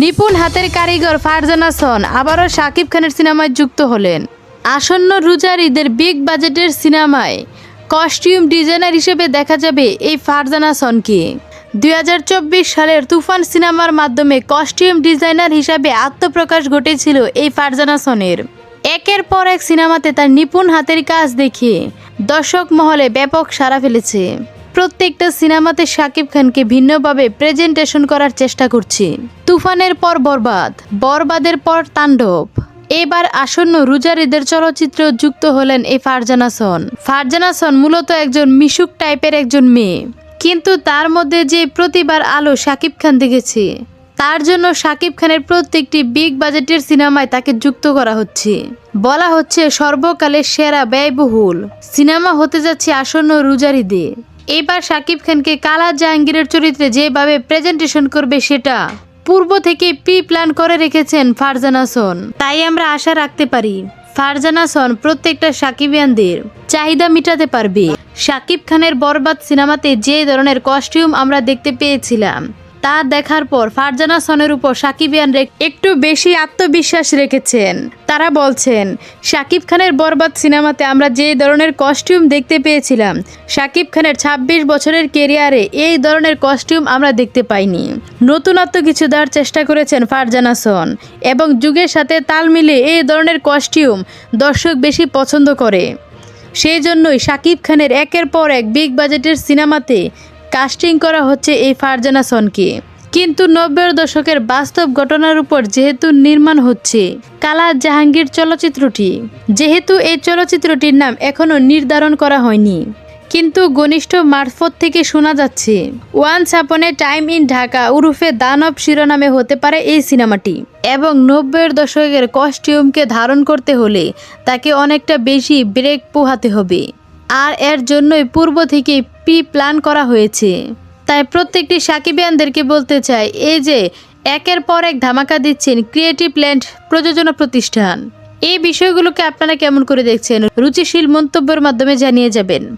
নিপুণ হাতের কারিগর ফারজানা সন আবারও শাকিব খানের সিনেমায় যুক্ত হলেন। আসন্ন রুজার ঈদের বিগ বাজেটের সিনেমায় কস্টিউম ডিজাইনার হিসেবে দেখা যাবে এই ফারজানা সনকে দুই হাজার চব্বিশ সালের তুফান সিনেমার মাধ্যমে কস্টিউম ডিজাইনার হিসাবে আত্মপ্রকাশ ঘটেছিল এই ফারজানা সনের একের পর এক সিনেমাতে তার নিপুণ হাতের কাজ দেখে দর্শক মহলে ব্যাপক সাড়া ফেলেছে। প্রত্যেকটা সিনেমাতে শাকিব খানকে ভিন্নভাবে প্রেজেন্টেশন করার চেষ্টা করছি। তুফানের পর বরবাদ, বরবাদের পর তাণ্ডব। এবার আসন্ন রুজার ঈদের চলচ্চিত্র যুক্ত হলেন এই ফারজানা সন ফারজানা সন মূলত একজন মিশুক টাইপের একজন মেয়ে। কিন্তু তার মধ্যে যে প্রতিবার আলো শাকিব খান দেখেছি, তার জন্য শাকিব খানের প্রত্যেকটি বিগ বাজেটের সিনেমায় তাকে যুক্ত করা হচ্ছে। বলা হচ্ছে সর্বকালের সেরা ব্যয়বহুল সিনেমা হতে যাচ্ছে আসন্ন রুজার ঈদে। এবার শাকিব খানকে কালা জাহাঙ্গীরের চরিত্রে যেভাবে প্রেজেন্টেশন করবে সেটা। পূর্ব থেকে প্রি প্ল্যান করে রেখেছেন ফারজানাসন তাই আমরা আশা রাখতে পারি ফারজানাসন প্রত্যেকটা সাকিবিয়ানদের চাহিদা মিটাতে পারবে। শাকিব খানের বরবাদ সিনেমাতে যে ধরনের কস্টিউম আমরা দেখতে পেয়েছিলাম তা দেখার পর ফারজানা সনের উপর সাকিবিয়ানরা একটু বেশি আত্মবিশ্বাস রেখেছেন। তারা বলছেন শাকিব খানের বরবাদ সিনেমাতে আমরা যে ধরনের কস্টিউম দেখতে পেয়েছিলাম শাকিব খানের ২৬ বছরের কেরিয়ারে এই ধরনের কস্টিউম আমরা দেখতে পাইনি। নতুনত্ব কিছু দেওয়ার চেষ্টা করেছেন ফারজানা সন এবং যুগের সাথে তাল মিলিয়ে এই ধরনের কস্টিউম দর্শক বেশি পছন্দ করে। সেই জন্যই শাকিব খানের একের পর এক বিগ বাজেটের সিনেমাতে কাস্টিং করা হচ্ছে এই ফারজানা সনকে। কিন্তু নব্বইয়ের দশকের বাস্তব ঘটনার উপর যেহেতু নির্মাণ হচ্ছে, কালা জাহাঙ্গীর চলচ্চিত্রটি। যেহেতু এই চলচ্চিত্রটির নাম এখনও নির্ধারণ করা হয়নি। কিন্তু ঘনিষ্ঠ মারফত থেকে শোনা যাচ্ছে, ওয়ান্স আপনে টাইম ইন ঢাকা উরুফে দানব শিরোনামে হতে পারে এই সিনেমাটি। এবং নব্বইয়ের দশকের কস্টিউমকে ধারণ করতে হলে তাকে অনেকটা বেশি ব্রেক পোহাতে হবে। আর এর জন্যই পূর্ব থেকে পি প্ল্যান করা হয়েছে। তাই প্রত্যেকটি সাকিবিয়ানদেরকে বলতে চাই, এই যে একের পর এক ধামাকা দিচ্ছেন ক্রিয়েটিভ ল্যান্ড প্রযোজনা প্রতিষ্ঠান। এই বিষয়গুলোকে আপনারা কেমন করে দেখছেন? রুচিশীল মন্তব্যের মাধ্যমে জানিয়ে যাবেন।